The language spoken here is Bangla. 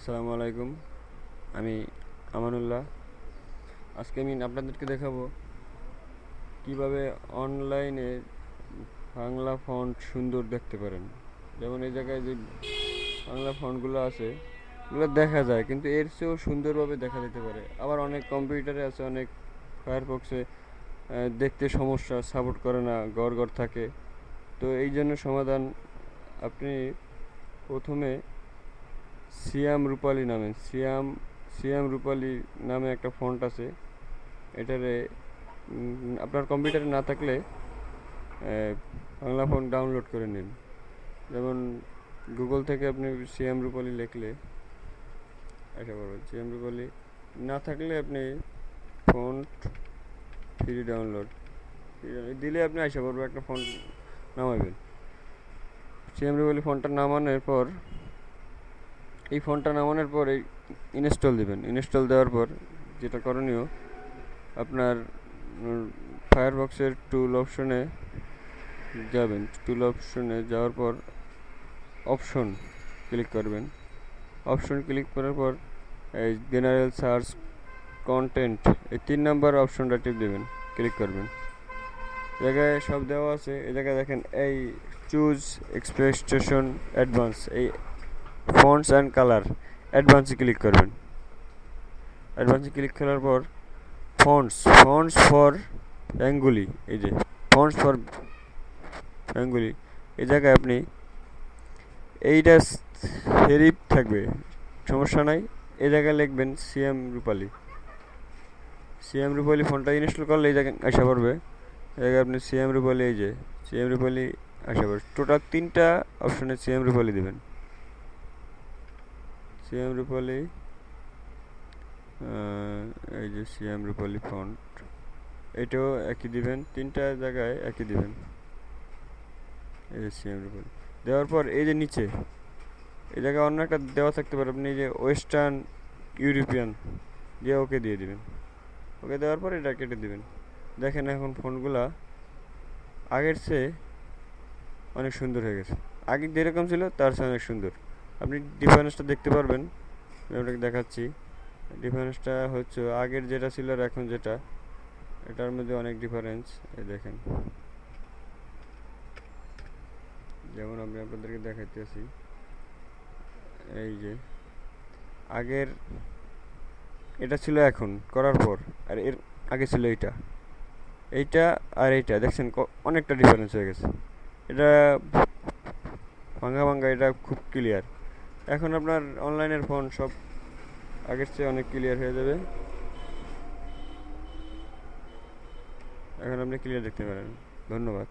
আসসালামু আলাইকুম। আমি আমানুল্লাহ। আজকে আমি আপনাদেরকে দেখাবো কীভাবে অনলাইনে বাংলা ফন্ট সুন্দর দেখতে পারেন। যেমন এই জায়গায় যে বাংলা ফন্টগুলো আছে, এগুলো দেখা যায়, কিন্তু এর চেয়েও সুন্দরভাবে দেখা যেতে পারে। আবার অনেক কম্পিউটারে আছে, অনেক ফায়ারফক্সে দেখতে সমস্যা, সাপোর্ট করে না, গড় গড় থাকে। তো এই জন্য সমাধান আপনি প্রথমে সিয়াম রূপালী নামে, সিয়াম সিয়াম রূপালী নামে একটা ফন্ট আছে। এটারে আপনার কম্পিউটারে না থাকলে বাংলা ফন্ট ডাউনলোড করে নিন। যেমন গুগল থেকে আপনি সিয়াম রূপালী লিখলে এটা করবেন সিয়াম রূপালী না থাকলে আপনি ফন্ট ফ্রি ডাউনলোড দিলে আপনি আশা করব একটা ফন্ট নামাবেন। সিএম রূপালী ফোনটা নামানোর পর এই ফোনটা নামানোর পর এই ইনস্টল দেবেন। ইনস্টল দেওয়ার পর যেটা করণীয়, আপনার ফায়ারবক্সের টুল অপশনে যাবেন। টুল অপশনে যাওয়ার পর অপশন ক্লিক করবেন। অপশন ক্লিক করার পর এই জেনারেল সার্চ কন্টেন্ট এই তিন নাম্বার অপশনটা টিপ দেবেন ক্লিক করবেন। জায়গায় সব দেওয়া আছে। এই জায়গায় দেখেন এই চুজ এক্সপ্রেস স্টেশন অ্যাডভান্স এই ফন্টস অ্যান্ড কালার অ্যাডভান্সে ক্লিক করবেন। অ্যাডভান্সে ক্লিক করার পর ফন্টস ফন্টস ফর অ্যাঙ্গুলি এই যে ফন্টস ফর অ্যাঙ্গুলি এই জায়গায় আপনি এইটা সেরিপ থাকবে, সমস্যা নাই। এই জায়গায় লিখবেন সিএম রূপালী সিএম রূপালী ফোনটা ইনস্টল করলে এই জায়গায় আসা পড়বে। এই জায়গায় আপনি সিএম রূপালী এই যে সিএম রূপালী আসা পড়বে। টোটাল তিনটা অপশনে সিএম রূপালী দেবেন। সিএম রূপালী এই যে সিএম রূপালী ফন্ট এটাও একই দিবেন, তিনটা জায়গায় একই দিবেন। এই যে সিএম রূপালী। দেওয়ার পর এই যে নিচে, এই জায়গায় অন্য একটা দেওয়া থাকতে পারে, আপনি যে ওয়েস্টার্ন ইউরোপিয়ান দিয়ে ওকে দিয়ে দিবেন। ওকে দেওয়ার পর এটা কেটে দিবেন। দেখেন এখন ফোনগুলা আগের চেয়ে অনেক সুন্দর হয়ে গেছে। আগে যেরকম ছিল, তার চেয়ে অনেক সুন্দর। আপনি ডিফারেন্সটা দেখতে পারবেন। আমি আপনাকে দেখাচ্ছি। ডিফারেন্সটা হচ্ছে আগের যেটা ছিল আর এখন যেটা, এটার মধ্যে অনেক ডিফারেন্স এই দেখেন। যেমন আমি আপনাদেরকে দেখাইতেছি এই যে, আগের এটা ছিল এখন, করার পর, আর এর আগে ছিল এইটা। এইটা আর এইটা, দেখছেন অনেকটা ডিফারেন্স হয়ে গেছে। এটা ভাঙ্গা ভাঙ্গা এটা খুব ক্লিয়ার এখন আপনার অনলাইনের ফোন সব আগের চেয়ে অনেক ক্লিয়ার হয়ে যাবে। এখন আপনি ক্লিয়ার দেখতে পারেন। ধন্যবাদ।